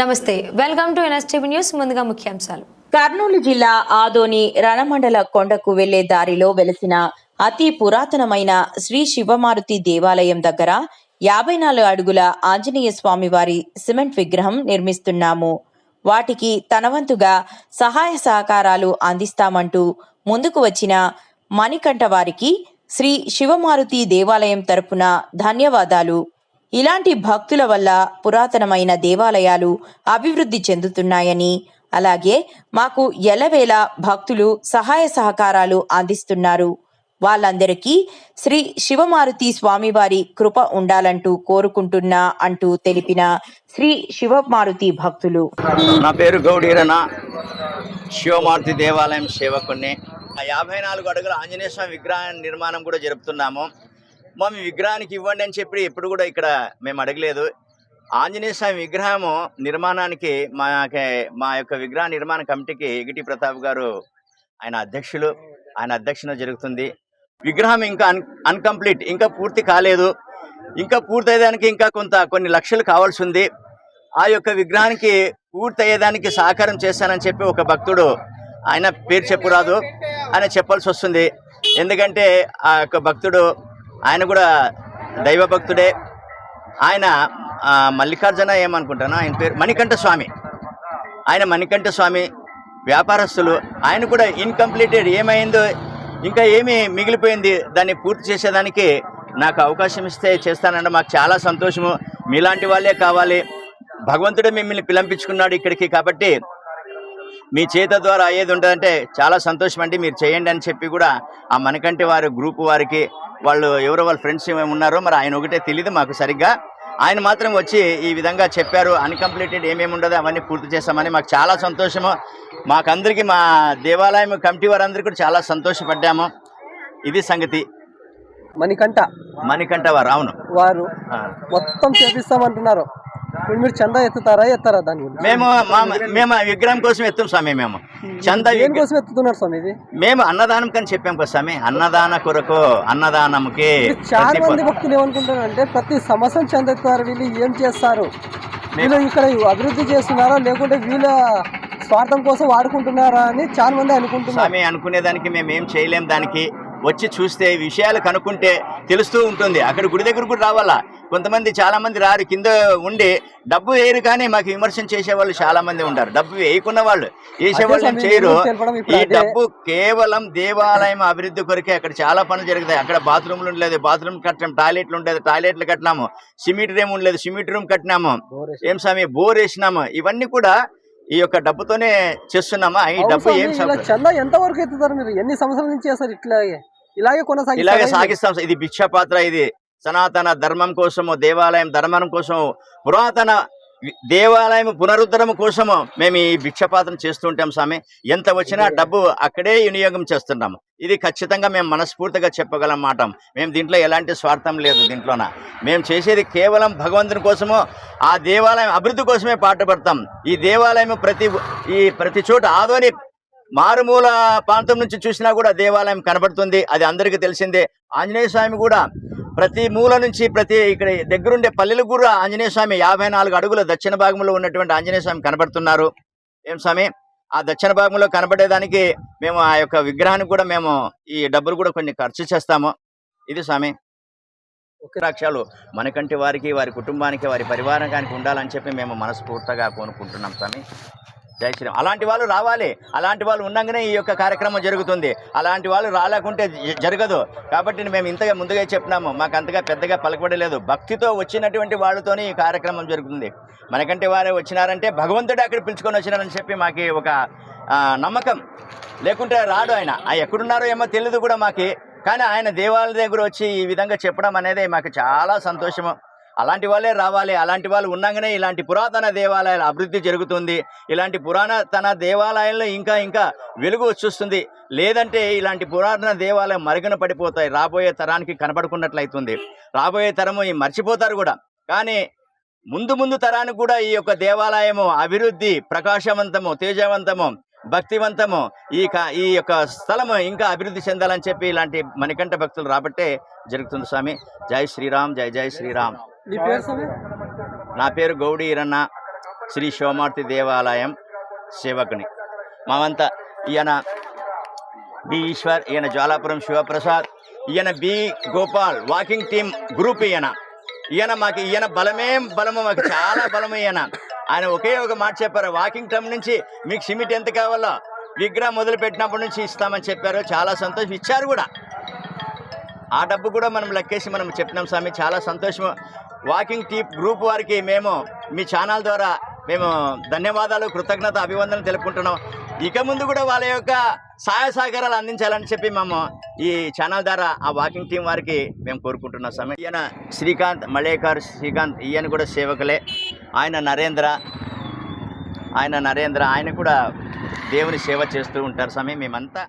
నమస్తే welcome to NSTV news. ముందుగా ముఖ్యాంశాలు. కర్నూలు జిల్లా ఆదోని రణమండల కొండకు వెళ్ళే దారిలో వెలసిన అతి పురాతనమైన శ్రీ శివమారుతి దేవాలయం దగ్గర యాభై నాలుగు అడుగుల ఆంజనేయ స్వామి వారి సిమెంట్ విగ్రహం నిర్మిస్తున్నాము. వాటికి తనవంతుగా సహాయ సహకారాలు అందిస్తామంటూ ముందుకు వచ్చిన మణికంఠ వారికి శ్రీ శివమారుతి దేవాలయం తరపున ధన్యవాదాలు. ఇలాంటి భక్తుల వల్ల పురాతనమైన దేవాలయాలు అభివృద్ధి చెందుతున్నాయని అలాగే మాకు ఎలవేళ భక్తులు సహాయ సహకారాలు అందిస్తున్నారు. వాళ్ళందరికీ శ్రీ శివమారుతి స్వామివారి కృప ఉండాలంటూ కోరుకుంటున్నా అంటూ తెలిపిన శ్రీ శివమారుతి భక్తులు. నా పేరు గౌడీరణ శివమారుతి దేవాలయం సేవకుణ్ణి. యాభై నాలుగు అడుగుల ఆంజనేయ స్వామి విగ్రహ నిర్మాణం కూడా జరుపుతున్నాము. మా మీ విగ్రహానికి ఇవ్వండి అని చెప్పి ఎప్పుడు కూడా ఇక్కడ మేము అడగలేదు. ఆంజనేయ స్వామి విగ్రహము నిర్మాణానికి మా మా యొక్క విగ్రహ నిర్మాణ కమిటీకి ఎగిటి ప్రతాప్ గారు ఆయన అధ్యక్షులు ఆయన అధ్యక్షన జరుగుతుంది. విగ్రహం ఇంకా అన్ అన్కంప్లీట్ ఇంకా పూర్తి కాలేదు. ఇంకా పూర్తయ్యేదానికి ఇంకా కొంత కొన్ని లక్షలు కావాల్సి ఉంది. ఆ యొక్క విగ్రహానికి పూర్తి అయ్యేదానికి సహకారం చేశానని చెప్పి ఒక భక్తుడు ఆయన పేరు చెప్పురాదు. ఆయన చెప్పాల్సి వస్తుంది. ఎందుకంటే ఆ యొక్క భక్తుడు ఆయన కూడా దైవ భక్తుడే. ఆయన మల్లికార్జున ఏమనుకుంటాను ఆయన పేరు మణికంఠ స్వామి. ఆయన మణికంఠ స్వామి వ్యాపారస్తులు. ఆయన కూడా ఇన్కంప్లీటెడ్ ఏమైందో ఇంకా ఏమి మిగిలిపోయింది దాన్ని పూర్తి చేసేదానికి నాకు అవకాశం ఇస్తే చేస్తానంటే మాకు చాలా సంతోషము. మీలాంటి వాళ్ళే కావాలి. భగవంతుడే మిమ్మల్ని పిలంపించుకున్నాడు ఇక్కడికి కాబట్టి మీ చేత ద్వారా అయ్యేది ఉంటుందంటే చాలా సంతోషం అండి మీరు చేయండి అని చెప్పి కూడా ఆ మనకంటే వారి గ్రూప్ వారికి వాళ్ళు ఎవరో వాళ్ళ ఫ్రెండ్స్ ఏమేమి ఉన్నారో మరి ఆయన ఒకటే తెలియదు మాకు సరిగ్గా. ఆయన మాత్రం వచ్చి ఈ విధంగా చెప్పారు అన్కంప్లీటెడ్ ఏమేమి ఉండదో అవన్నీ పూర్తి చేస్తామని మాకు చాలా సంతోషము. మాకందరికీ మా దేవాలయం కమిటీ వారందరికీ కూడా చాలా సంతోషపడ్డాము. ఇది సంగతి. మణికంఠ. మణికంఠ వారు అవును. వారు. మొత్తం చేపిస్తామంటున్నారు. ఇప్పుడు మీరు చందా ఎత్తుతారా? ఎత్తారా దాని గురించి? మేము మా మేము ఆ విగ్రహం కోసం ఎత్తాం స్వామి మేము. చంద విగ్రహం దేనికోసం ఎత్తుతున్నారు స్వామి ఇది? మేము అన్నదానం కని చెప్పాం కదా స్వామి. అన్నదాన కొరకు అన్నదానంకి చాలా ప్రతి మంది ప- భక్తులు ఏమనుకుంటారు అంటే ప్రతి సంవత్సరం చందా ఎత్తుతారు వీళ్ళు ఏం చేస్తారు? వీళ్ళు ఇక్కడ అభివృద్ధి చేస్తున్నారా? లేకుంటే వీళ్ళ స్వార్థం కోసం వాడుకుంటున్నారా అని చాలా మంది అనుకుంటున్నారు. స్వామి అనుకునేదానికి మేము ఏం చేయలేం దానికి. వచ్చి చూస్తే విషయాలు కనుక్కుంటే తెలుస్తూ ఉంటుంది. అక్కడ గుడి దగ్గర కూడా రావాలా? కొంతమంది చాలా మంది రారు. కింద ఉండి డబ్బు వేయరు కానీ మాకు విమర్శన చేసే వాళ్ళు చాలా మంది ఉంటారు. డబ్బు వేయకున్న వాళ్ళు. వేసే వాళ్ళు ఏం స్వామి, చేయరు. ఈ. డబ్బు కేవలం దేవాలయం అభివృద్ధి కొరకే అక్కడ చాలా పనులు జరుగుతాయి. అక్కడ బాత్రూమ్లు ఉండలేదు బాత్రూమ్ కట్టినాం టాయిలెట్లు ఉండేది టాయిలెట్లు కట్టినాము సిమెంట్ రూమ్ ఉండలేదు సిమెంట్ రూమ్ కట్టినాము. ఏం స్వామి? బోర్ వేసినాము. ఇవన్నీ కూడా ఈ యొక్క డబ్బుతోనే చేస్తున్నామా? ఈ డబ్బు ఏం? చందా ఎంత వరకు ఎత్తుతారు మీరు? ఎన్ని సంవత్సరాల నుంచి చేస్తారు ఇట్లాగే? ఇలాగే కొనసాగి ఇలాగే సాగిస్తాం ఇది భిక్ష పాత్ర ఇది సనాతన ధర్మం కోసము దేవాలయం ధర్మం కోసము పురాతన దేవాలయం పునరుద్ధరణ కోసము మేము ఈ భిక్ష పాత్ర చేస్తుంటాం స్వామి. ఎంత వచ్చినా డబ్బు అక్కడే వినియోగం చేస్తున్నాము. ఇది ఖచ్చితంగా మేము మనస్ఫూర్తిగా చెప్పగలం మాట. మేము దీంట్లో ఎలాంటి స్వార్థం లేదు దీంట్లోన. మేము చేసేది కేవలం భగవంతుని కోసము ఆ దేవాలయం అభివృద్ధి కోసమే పాటుపడతాం. ఈ దేవాలయం ప్రతి ఈ ప్రతి చోట ఆదోని మారుమూల ప్రాంతం నుంచి చూసినా కూడా దేవాలయం కనబడుతుంది. అది అందరికీ తెలిసిందే. ఆంజనేయ స్వామి కూడా ప్రతి మూల నుంచి ప్రతి ఇక్కడ దగ్గరుండే పల్లెలకు కూడా ఆంజనేయ స్వామి యాభై నాలుగు అడుగుల దక్షిణ భాగంలో ఉన్నటువంటి ఆంజనేయ స్వామి కనబడుతున్నారు. ఏం స్వామి? ఆ దక్షిణ భాగంలో కనబడేదానికి మేము ఆ యొక్క విగ్రహానికి కూడా మేము ఈ డబ్బులు కూడా కొన్ని ఖర్చు చేస్తాము. ఇది స్వామి. రాక్షాలు మనకంటి వారికి వారి కుటుంబానికి వారి పరివారానికి ఉండాలని చెప్పి మేము మనస్ఫూర్తిగా కోరుకుంటున్నాం స్వామి. జై శ్రీరామ్. అలాంటి వాళ్ళు రావాలి. అలాంటి వాళ్ళు ఉండగానే ఈ యొక్క కార్యక్రమం జరుగుతుంది. అలాంటి వాళ్ళు రాలేకుంటే జరగదు. కాబట్టి మేము ఇంతగా ముందుగా చెప్పినాము. మాకు అంతగా పెద్దగా పలకబడలేదు భక్తితో వచ్చినటువంటి వాళ్ళతోనే ఈ కార్యక్రమం జరుగుతుంది. మనకంటే వారే వచ్చినారంటే భగవంతుడు అక్కడ పిలుచుకొని వచ్చినారని చెప్పి మాకు ఒక నమ్మకం. లేకుంటే రాడు ఆయన. ఎక్కడున్నారో ఏమో తెలియదు కూడా మాకి. కానీ ఆయన దేవాలయ దగ్గర వచ్చి ఈ విధంగా చెప్పడం అనేది మాకు చాలా సంతోషము. అలాంటి వాళ్ళే రావాలి. అలాంటి వాళ్ళు ఉన్నాగానే ఇలాంటి పురాతన దేవాలయాల అభివృద్ధి జరుగుతుంది. ఇలాంటి పురాతన దేవాలయాల్లో ఇంకా ఇంకా వెలుగు వచ్చేస్తుంది. లేదంటే ఇలాంటి పురాతన దేవాలయం మరుగున పడిపోతాయి. రాబోయే తరానికి కనపడుకున్నట్లయితుంది రాబోయే తరము ఈ మర్చిపోతారు కూడా. కానీ ముందు ముందు తరానికి కూడా ఈ యొక్క దేవాలయము అభివృద్ధి ప్రకాశవంతము తేజవంతము భక్తివంతము ఈ క- ఈ యొక్క స్థలము ఇంకా అభివృద్ధి చెందాలని చెప్పి ఇలాంటి మణికంఠ భక్తులు రాబట్టే జరుగుతుంది స్వామి. జై శ్రీరామ్ జై జై శ్రీరామ్. నా పేరు గౌడి ఈరన్న శ్రీ శివమార్తి దేవాలయం సేవకుని. మామంతా ఈయన బి ఈశ్వర్ ఈయన జ్వాలాపురం శివప్రసాద్ ఈయన B Gopal walking team group ఈయన. ఈయన మాకు ఈయన బలమే బలము మాకు చాలా బలము ఈయన. ఆయన ఒకే ఒక మాట చెప్పారు వాకింగ్ టైం నుంచి మీకు సిమెంట్ ఎంత కావాలో విగ్రహం మొదలు పెట్టినప్పటి నుంచి ఇస్తామని చెప్పారు. చాలా సంతోషం ఇచ్చారు కూడా. ఆ డబ్బు కూడా మనం లెక్కేసి మనం చెప్పినాం స్వామి చాలా సంతోషం వాకింగ్ టీప్ గ్రూప్ వారికి మేము మీ ఛానల్ ద్వారా మేము ధన్యవాదాలు కృతజ్ఞత అభివందనలు తెలుపుకుంటున్నాం. ఇక ముందు కూడా వాళ్ళ యొక్క సహాయ సహకారాలు అందించాలని చెప్పి మేము ఈ ఛానల్ ద్వారా ఆ వాకింగ్ టీం వారికి మేము కోరుకుంటున్నాం. సమయం ఈయన శ్రీకాంత్ మళేకర్ శ్రీకాంత్ ఈయన కూడా సేవకులే. ఆయన నరేంద్ర ఆయన నరేంద్ర ఆయన కూడా దేవుని సేవ చేస్తూ ఉంటారు. సమయం మేమంతా